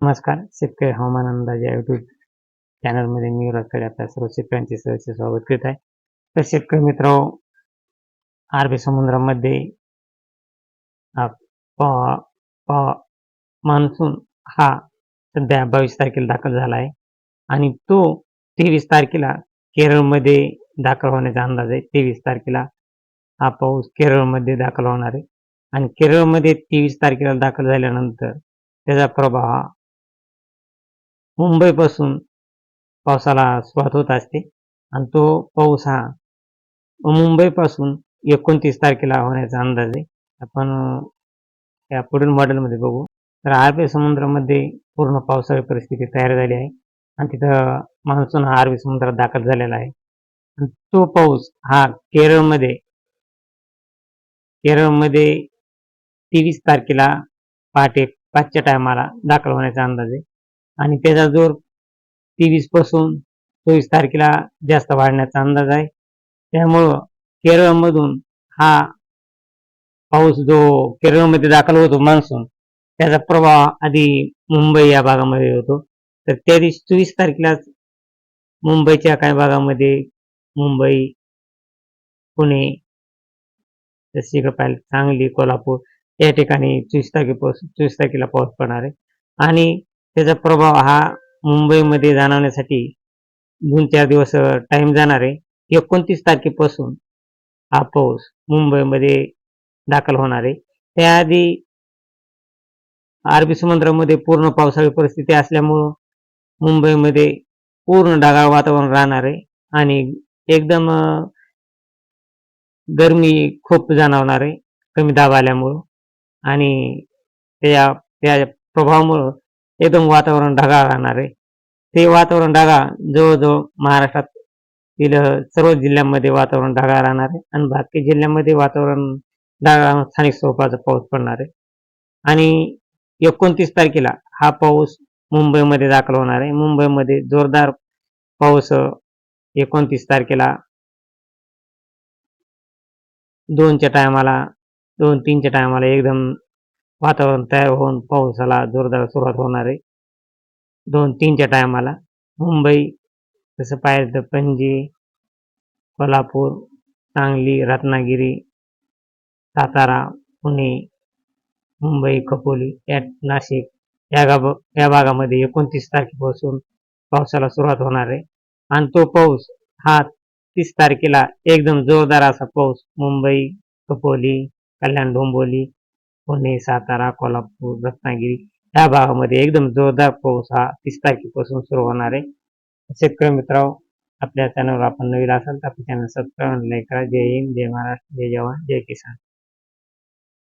नमस्कार शेतकरी हवामान अंदाज या युट्यूब चॅनलमध्ये मी रखडे आपल्या सर्व शेतकऱ्यांचे सहर्ष स्वागत करीत आहे. तर शेतकरी मित्र अरबी समुद्रामध्ये मान्सून हा सध्या बावीस तारखेला दाखल झाला आहे. आणि तो तेवीस तारखेला केरळमध्ये दाखल होण्याचा अंदाज आहे. तेवीस तारखेला हा पाऊस केरळमध्ये दाखल होणार आहे. आणि केरळमध्ये तेवीस तारखेला दाखल झाल्यानंतर त्याचा प्रभाव हा मुंबईपासून पावसाला सुरुवात होत असते. आणि तो पाऊस हा मुंबईपासून एकोणतीस तारखेला होण्याचा अंदाज आहे. आपण या पुढील मॉडेलमध्ये बघू. तर अरबी समुद्रामध्ये पूर्ण पावसाळी परिस्थिती तयार झाली आहे. आणि तिथं मान्सून हा अरबी समुद्रात दाखल झालेला आहे. आणि तो पाऊस हा केरळमध्ये केरळमध्ये तेवीस तारखेला पहाटे पाचच्या टायमाला दाखल होण्याचा अंदाज आहे. आणि त्याचा जोर तेवीसपासून चोवीस तारखेला जास्त वाढण्याचा अंदाज आहे. त्यामुळं केरळमधून हा पाऊस जो केरळमध्ये दाखल होतो मान्सून त्याचा प्रभाव आधी मुंबई या भागामध्ये होतो. तर त्या दिवशी चोवीस तारखेलाच मुंबईच्या काही भागामध्ये मुंबई पुणे जसे इकडे पाहिलं सांगली कोल्हापूर या ठिकाणी चोवीस तारखेपासून चोवीस तारखेला पाऊस पडणार आहे. आणि त्याचा प्रभाव हा मुंबईमध्ये जाणवण्यासाठी दोन चार दिवस टाइम जाणार आहे. एकोणतीस तारखेपासून हा पाऊस मुंबईमध्ये दाखल होणार आहे. त्याआधी अरबी समुद्रामध्ये पूर्ण पावसाळी परिस्थिती असल्यामुळं मुंबईमध्ये पूर्ण ढगाळ वातावरण राहणार आहे आणि एकदम गर्मी गरमी खूप जाणवणार आहे. कमी दाब आल्यामुळं आणि त्या त्या प्रभावामुळं एकदम वातावरण ढगाळ राहणार आहे. ते वातावरण ढगाळ जवळजवळ महाराष्ट्रातील सर्व जिल्ह्यांमध्ये वातावरण ढगाळ राहणार आहे आणि बाकी जिल्ह्यांमध्ये वातावरण ढगाळ स्थानिक स्वरूपाचा पाऊस पडणार आहे. आणि एकोणतीस तारखेला हा पाऊस मुंबईमध्ये दाखल होणार आहे. मुंबईमध्ये जोरदार पाऊस एकोणतीस तारखेला दोनच्या टायमाला दोन तीनच्या टायमाला एकदम वातावरण तयार होऊन पावसाला जोरदार सुरुवात होणार आहे. दोन तीनच्या टायमाला मुंबई तसं पाहिलं तर पणजी कोल्हापूर सांगली रत्नागिरी सातारा पुणे मुंबई कपोली या नाशिक या गाब या भागामध्ये एकोणतीस तारखेपासून पावसाला सुरुवात होणार आहे. आणि तो पाऊस हा तीस तारखेला एकदम जोरदार असा पाऊस मुंबई कपोली कल्याण डोंबोली पुणे सातारा कोल्हापूर रत्नागिरी या भागामध्ये एकदम जोरदार पाऊस हा तीस तारखेपासून सुरू होणार आहे. शेतकरी मित्रांनो आपल्या चॅनलवर आपण नवीन असाल तर आपल्या चॅनल सबस्क्राईब लाईक करा. जय हिंद जय महाराष्ट्र जय जवान जय किसान.